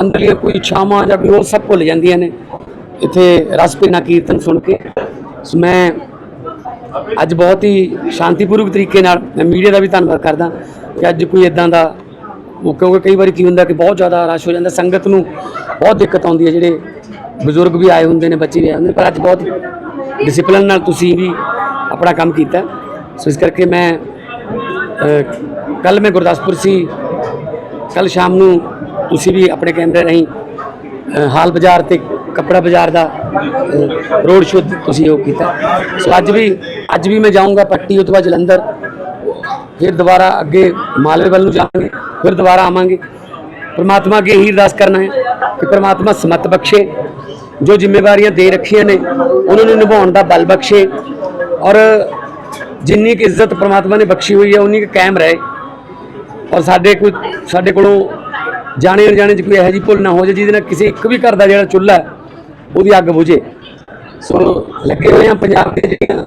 ਅੰਦਰਲੀਆਂ ਕੋਈ ਇੱਛਾਵਾਂ ਜਾਂ ਕੋਈ ਹੋਰ ਸਭ ਭੁੱਲ ਜਾਂਦੀਆਂ ਨੇ। ਇੱਥੇ ਰਸ ਭਿੰਨਾ ਕੀਰਤਨ ਸੁਣ ਕੇ। ਸੋ ਮੈਂ ਅੱਜ ਬਹੁਤ ਹੀ ਸ਼ਾਂਤੀਪੂਰਵਕ ਤਰੀਕੇ ਨਾਲ ਮੈਂ ਮੀਡੀਆ ਦਾ ਵੀ ਧੰਨਵਾਦ ਕਰਦਾ ਕਿ ਅੱਜ ਕੋਈ ਇਦਾਂ ਦਾ ਕਿਉਂਕਿ ਕਈ ਵਾਰੀ ਕੀ ਹੁੰਦਾ ਕਿ ਬਹੁਤ ਜ਼ਿਆਦਾ ਰਸ਼ ਹੋ ਜਾਂਦਾ ਸੰਗਤ ਨੂੰ ਬਹੁਤ ਦਿੱਕਤ ਆਉਂਦੀ ਹੈ। ਜਿਹੜੇ ਬਜ਼ੁਰਗ ਵੀ ਆਏ ਹੁੰਦੇ ਨੇ ਬੱਚੇ ਵੀ ਆਏ ਹੁੰਦੇ ਨੇ, ਪਰ ਅੱਜ ਬਹੁਤ ਡਿਸਪਲਿਨ ਨਾਲ ਤੁਸੀਂ ਵੀ ਆਪਣਾ ਕੰਮ ਕੀਤਾ। ਸੋ ਇਸ ਕਰਕੇ ਮੈਂ ਕੱਲ ਮੈਂ ਗੁਰਦਾਸਪੁਰ ਸੀ। ਕੱਲ ਸ਼ਾਮ ਨੂੰ ਤੁਸੀਂ ਵੀ ਆਪਣੇ ਕੈਮਰੇ ਰਾਹੀਂ ਹਾਲ ਬਾਜ਼ਾਰ ਤੇ ਕੱਪੜਾ ਬਾਜ਼ਾਰ ਦਾ ਰੋਡ ਸ਼ੋਅ ਤੁਸੀਂ ਉਹ ਕੀਤਾ। ਸੋ ਅੱਜ ਵੀ ਅੱਜ ਵੀ ਮੈਂ ਜਾਊਂਗਾ ਪੱਟੀ ਉਹ ਤੋਂ ਬਾਅਦ ਜਲੰਧਰ। ਫਿਰ ਦੁਬਾਰਾ ਅੱਗੇ ਮਾਲਵੇ ਵੱਲ ਨੂੰ ਜਾਵਾਂਗੇ, ਫਿਰ ਦੁਬਾਰਾ ਆਵਾਂਗੇ। ਪਰਮਾਤਮਾ ਅੱਗੇ ਇਹੀ ਅਰਦਾਸ ਕਰਨਾ ਹੈ ਕਿ ਪਰਮਾਤਮਾ ਸਮਤ ਬਖਸ਼ੇ, ਜੋ ਜ਼ਿੰਮੇਵਾਰੀਆਂ ਦੇ ਰੱਖੀਆਂ ਨੇ, ਉਹਨਾਂ ਨੂੰ ਨਿਭਾਉਣ ਦਾ ਬਲ ਬਖਸ਼ੇ। ਔਰ ਜਿੰਨੀ ਕੁ ਇੱਜ਼ਤ ਪਰਮਾਤਮਾ ਨੇ ਬਖਸ਼ੀ ਹੋਈ ਹੈ, ਉਨੀ ਕੁ ਕਾਇਮ ਰਹੇ। ਔਰ ਸਾਡੇ ਕੋਈ, ਸਾਡੇ ਕੋਲੋਂ ਜਾਣੇ ਅਣਜਾਣੇ ਚ ਕੋਈ ਇਹੋ ਜਿਹੀ ਭੁੱਲ ਨਾ ਹੋ ਜਾਏ, ਜਿਹਦੇ ਨਾਲ ਕਿਸੇ ਇੱਕ ਵੀ ਘਰ ਦਾ ਜਿਹੜਾ ਚੁੱਲ੍ਹਾ ਉਹਦੀ ਅੱਗ ਬੁਝੇ। ਸੋ ਲੱਗੇ ਹੋਏ ਆ ਪੰਜਾਬ ਦੇ ਜਿਹੜੀਆਂ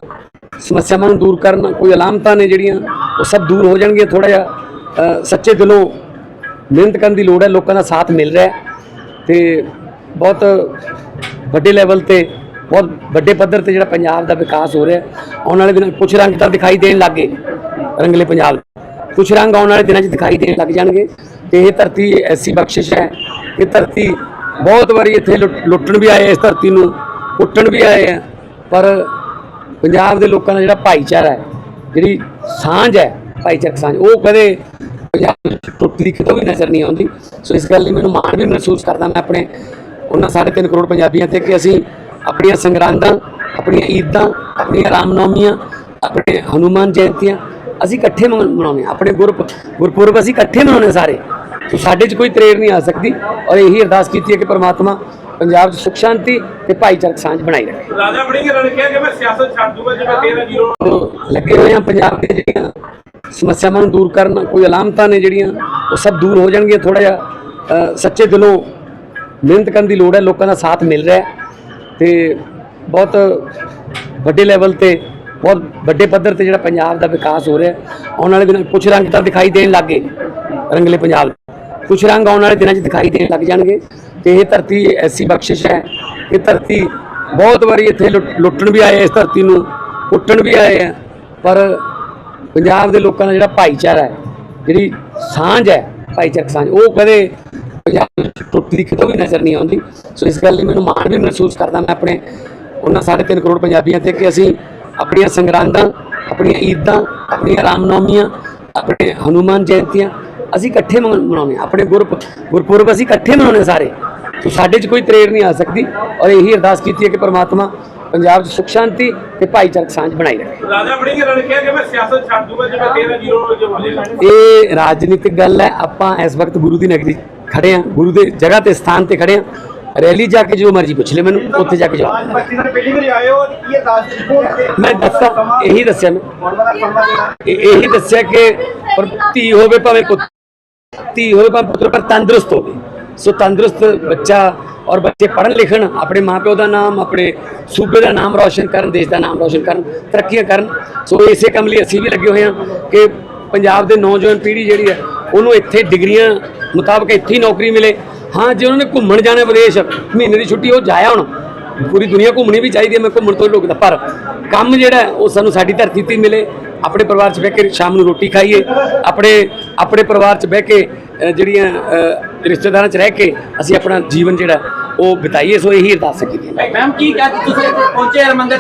ਸਮੱਸਿਆਵਾਂ ਨੂੰ ਦੂਰ ਕਰਨ ਕੋਈ ਅਲਾਮਤਾਂ ਨੇ ਜਿਹੜੀਆਂ, ਉਹ ਸਭ ਦੂਰ ਹੋ ਜਾਣਗੀਆਂ ਥੋੜਾ ਜਿਹਾ। ਸੱਚੇ ਦਿਲੋਂ ਮਿਹਨਤ ਕਰਨ ਦੀ ਲੋੜ ਹੈ, ਲੋਕਾਂ ਦਾ ਸਾਥ ਮਿਲ ਰਿਹਾ ਹੈ। ਤੇ ਬਹੁਤ ਵੱਡੇ ਲੈਵਲ ਤੇ, ਬਹੁਤ ਵੱਡੇ ਪੱਧਰ ਤੇ ਜਿਹੜਾ ਪੰਜਾਬ ਦਾ ਵਿਕਾਸ ਹੋ ਰਿਹਾ ਆਉਣ ਵਾਲੇ ਦਿਨਾਂ 'ਚ ਕੁਛ ਰੰਗ ਤਾਂ ਦਿਖਾਈ ਦੇਣ ਲੱਗੇ ਰੰਗਲੇ ਪੰਜਾਬ। ਦੇ। ਕੁਛ ਰੰਗ ਆਉਣ ਵਾਲੇ ਦਿਨਾਂ 'ਚ ਦਿਖਾਈ ਦੇਣ ਲੱਗ ਜਾਣਗੇ ਤੇ ਇਹ ਧਰਤੀ ਐਸੀ ਬਖਸ਼ਿਸ਼ ਹੈ ਇਹ ਧਰਤੀ ਬਹੁਤ ਵਾਰੀ ਇੱਥੇ ਲੁੱਟ- ਲੁੱਟਣ ਵੀ ਆਏ ਇਸ ਧਰਤੀ ਨੂੰ, ਕੁੱਟਣ ਵੀ ਆਏ ਆ ਪਰ ਪੰਜਾਬ ਦੇ ਲੋਕਾਂ ਦਾ ਜਿਹੜਾ ਭਾਈਚਾਰਾ ਹੈ, ਜਿਹੜੀ ਸਾਂਝ ਹੈ, ਭਾਈਚਾਰਕ ਸਾਂਝ, ਉਹ ਕਦੇ ਪੰਜਾਬ ਵਿੱਚ ਟੁੱਟਦੀ ਕਿਤੋਂ ਵੀ ਨਜ਼ਰ ਨਹੀਂ ਆਉਂਦੀ ਸੋ ਇਸ ਗੱਲ ਲਈ ਮੈਨੂੰ ਮਾਣ ਵੀ ਮਹਿਸੂਸ ਕਰਦਾ ਮੈਂ ਆਪਣੇ ਉਹਨਾਂ ਸਾਢੇ ਤਿੰਨ ਕਰੋੜ ਪੰਜਾਬੀਆਂ ਤੇ ਕਿ ਅਸੀਂ ਆਪਣੀਆਂ ਸੰਗਰਾਂਦਾਂ, ਆਪਣੀਆਂ ਈਦਾਂ, ਆਪਣੀਆਂ ਰਾਮਨੌਮੀਆਂ, ਆਪਣੇ ਹਨੂਮਾਨ ਜਯੰਤੀਆਂ ਅਸੀਂ ਇਕੱਠੇ ਮਨਾ- ਮਨਾਉਂਦੇ ਹਾਂ। ਆਪਣੇ ਗੁਰਪ ਗੁਰਪੁਰਬ ਅਸੀਂ ਇਕੱਠੇ ਮਨਾਉਂਦੇ ਸਾਰੇ। ਸੋ ਸਾਡੇ 'ਚ ਕੋਈ ਤਰੇੜ ਨਹੀਂ ਆ ਸਕਦੀ ਔਰ ਇਹੀ ਅਰਦਾਸ ਕੀਤੀ ਹੈ ਕਿ ਪ੍ਰਮਾਤਮਾ ਪੰਜਾਬ 'ਚ ਸੁਖ ਸ਼ਾਂਤੀ ਤੇ ਭਾਈਚਾਰਕ ਸਾਂਝ ਬਣਾਈ ਰੱਖੇ। ਰਾਜਾ ਵੜਿੰਗਰ ਨੇ ਕਿਹਾ ਕਿ ਮੈਂ ਸਿਆਸਤ ਛੱਡ ਦੂੰਗਾ ਜੇ ਮੈਂ 13 ਜ਼ੀਰੋ ਲੱਗੇ ਹੋਏ ਆ ਪੰਜਾਬ ਦੇ ਜਿਹੜੀਆਂ ਸਮੱਸਿਆਵਾਂ ਨੂੰ ਦੂਰ ਕਰਨ ਕੋਈ ਅਲਾਮਤਾਂ ਨੇ ਜਿਹੜੀਆਂ ਉਹ ਸਭ ਦੂਰ ਹੋ ਜਾਣਗੀਆਂ ਥੋੜਾ ਜਿਹਾ। ਸੱਚੇ ਦਿਲੋਂ ਮਿਹਨਤ ਕਰਨ ਦੀ ਲੋੜ ਹੈ ਲੋਕਾਂ ਦਾ ਸਾਥ ਮਿਲ ਰਿਹਾ ਤੇ ਬਹੁਤ ਵੱਡੇ ਲੈਵਲ ਤੇ ਬਹੁਤ ਵੱਡੇ ਪੱਧਰ ਤੇ ਜਿਹੜਾ ਪੰਜਾਬ ਦਾ ਵਿਕਾਸ ਹੋ ਰਿਹਾ, ਆਉਣ ਵਾਲੇ ਦਿਨਾਂ 'ਚ ਕੁਛ ਰੰਗ ਤਾਂ ਦਿਖਾਈ ਦੇਣ ਲੱਗੇ ਰੰਗਲੇ ਪੰਜਾਬ ਦੇ। ਕੁਛ ਰੰਗ ਆਉਣ ਵਾਲੇ ਦਿਨਾਂ 'ਚ ਦਿਖਾਈ ਦੇਣ ਲੱਗ ਜਾਣਗੇ ਤੇ ਇਹ ਧਰਤੀ ਐਸੀ ਬਖਸ਼ਿਸ਼ ਹੈ, ਇਹ ਧਰਤੀ ਬਹੁਤ ਵਾਰੀ ਇੱਥੇ ਲੁੱਟ- ਲੁੱਟਣ ਵੀ ਆਏ ਇਸ ਧਰਤੀ ਨੂੰ, ਕੁੱਟਣ ਵੀ ਆਏ ਆ, ਪਰ ਪੰਜਾਬ ਦੇ ਲੋਕਾਂ ਦਾ ਜਿਹੜਾ ਭਾਈਚਾਰਾ ਹੈ, ਜਿਹੜੀ ਸਾਂਝ ਹੈ, ਭਾਈਚਾਰਕ ਸਾਂਝ, ਉਹ ਕਦੇ ਪੰਜਾਬ ਟੁੱਟਦੀ ਕਿਤੋਂ ਵੀ ਨਜ਼ਰ ਨਹੀਂ ਆਉਂਦੀ ਸੋ ਇਸ ਗੱਲ ਲਈ ਮੈਨੂੰ ਮਾਣ ਵੀ ਮਹਿਸੂਸ ਕਰਦਾ ਮੈਂ ਆਪਣੇ ਉਹਨਾਂ ਸਾਢੇ ਤਿੰਨ ਕਰੋੜ ਪੰਜਾਬੀਆਂ ਤੇ ਕਿ ਅਸੀਂ ਆਪਣੀਆਂ ਸੰਗਰਾਂਦਾਂ ਆਪਣੀਆਂ ਈਦਾਂ ਆਪਣੀਆਂ ਰਾਮਨੌਮੀਆਂ ਆਪਣੇ ਹਨੂਮਾਨ ਜਯੰਤੀਆਂ ਅਸੀਂ ਇਕੱਠੇ ਮਨਾ- ਮਨਾਉਂਦੇ ਆਪਣੇ ਗੁਰਪ ਗੁਰਪੁਰਬ ਅਸੀਂ ਇਕੱਠੇ ਮਨਾਉਂਦੇ ਸਾਰੇ। ਸੋ ਸਾਡੇ 'ਚ ਕੋਈ ਤਰੇੜ ਨਹੀਂ ਆ ਸਕਦੀ ਔਰ ਇਹੀ ਅਰਦਾਸ ਕੀਤੀ ਹੈ ਕਿ ਪ੍ਰਮਾਤਮਾ ਪੰਜਾਬ 'ਚ ਸੁਖ ਸ਼ਾਂਤੀ ਤੇ ਭਾਈਚਾਰਕ ਸਾਂਝ ਬਣਾਈ ਰੱਖੇ। ਰਾਜਾ ਵੜਿੰਗਰ ਨੇ ਕਿਹਾ ਕਿ ਮੈਂ ਸਿਆਸਤ ਛੱਡ ਦੂੰਗਾ ਜੇ ਮੈਂ 13 ਜ਼ੀਰੋ ਇਹ ਰਾਜਨੀਤਿਕ ਗੱਲ ਹੈ। ਆਪਾਂ ਇਸ ਵਕਤ ਗੁਰੂ ਦੀ ਨਗਰੀ ਖੜੇ ਆ ਗੁਰੂ ਦੇ ਜਗ੍ਹਾ ਤੇ ਸਥਾਨ ਤੇ ਖੜੇ ਆ ਰੈਲੀ ਜਾ ਕੇ ਜੋ ਮਰਜ਼ੀ ਪੁੱਛ ਲੈ ਮੈਨੂੰ ਉੱਥੇ ਜਾ ਕੇ ਅਰਦਾਸ ਮੈਂ ਦੱਸਾਂ ਇਹੀ ਦੱਸਿਆ ਮੈਂ। ਇਹ- ਦੱਸਿਆ ਕਿ ਪਰ ਧੀ ਹੋਵੇ ਭਾਵੇਂ ਪੁੱਤ ਧੀ ਹੋਵੇ ਭਾਵੇਂ ਪੁੱਤਰ ਪਰ ਤੰਦਰੁਸਤ ਹੋਵੇ। ਸੋ ਤੰਦਰੁਸਤ ਬੱਚਾ ਔਰ ਬੱਚੇ ਪੜ੍ਹਨ ਲਿਖਣ ਆਪਣੇ ਮਾਪਿਓ ਦਾ ਨਾਮ ਆਪਣੇ ਸੂਬੇ ਦਾ ਨਾਮ ਰੌਸ਼ਨ ਕਰਨ ਦੇਸ਼ ਦਾ ਨਾਮ ਰੌਸ਼ਨ ਕਰਨ ਤਰੱਕੀਆਂ ਕਰਨ। ਸੋ ਇਸੇ ਕੰਮ ਲਈ ਅਸੀਂ ਵੀ ਲੱਗੇ ਹੋਏ ਹਾਂ ਕਿ ਪੰਜਾਬ ਦੇ ਨੌਜਵਾਨ ਪੀੜ੍ਹੀ ਜਿਹੜੀ ਹੈ ਉਹਨੂੰ ਇੱਥੇ ਡਿਗਰੀਆਂ ਮੁਤਾਬਕ ਇੱਥੇ ਹੀ ਨੌਕਰੀ ਮਿਲੇ। ਹਾਂ, ਜੇ ਉਹਨਾਂ ਨੇ ਘੁੰਮਣ ਜਾਣਾ ਵਿਦੇਸ਼, ਮਹੀਨੇ ਦੀ ਛੁੱਟੀ, ਉਹ ਜਾਇਆ ਹੁਣ। ਪੂਰੀ ਦੁਨੀਆ ਘੁੰਮਣੀ ਵੀ ਚਾਹੀਦੀ ਹੈ, ਮੈਂ ਘੁੰਮਣ ਤੋਂ ਰੋਕਦਾ। ਪਰ ਕੰਮ ਜਿਹੜਾ ਉਹ ਸਾਨੂੰ ਸਾਡੀ ਧਰਤੀ ਤੇ ਮਿਲੇ। ਆਪਣੇ ਪਰਿਵਾਰ 'ਚ ਬਹਿ ਕੇ ਸ਼ਾਮ ਨੂੰ ਰੋਟੀ ਖਾਈਏ। ਆਪਣੇ ਆਪਣੇ ਪਰਿਵਾਰ 'ਚ ਬਹਿ ਕੇ ਜਿਹੜੀਆਂ ਰਿਸ਼ਤੇਦਾਰਾਂ 'ਚ ਰਹਿ ਕੇ ਅਸੀਂ ਆਪਣਾ ਜੀਵਨ ਜਿਹੜਾ, ਉਹ ਬਿਤਾਈਏ। ਸੋ ਇਹੀ ਅਰਦਾਸ ਕੀਤੀ ਹੈ ਮੈਮ ਕੀ ਅੱਜ ਤੁਸੀਂ ਪਹੁੰਚੇ ਹਰਮੰਦਰ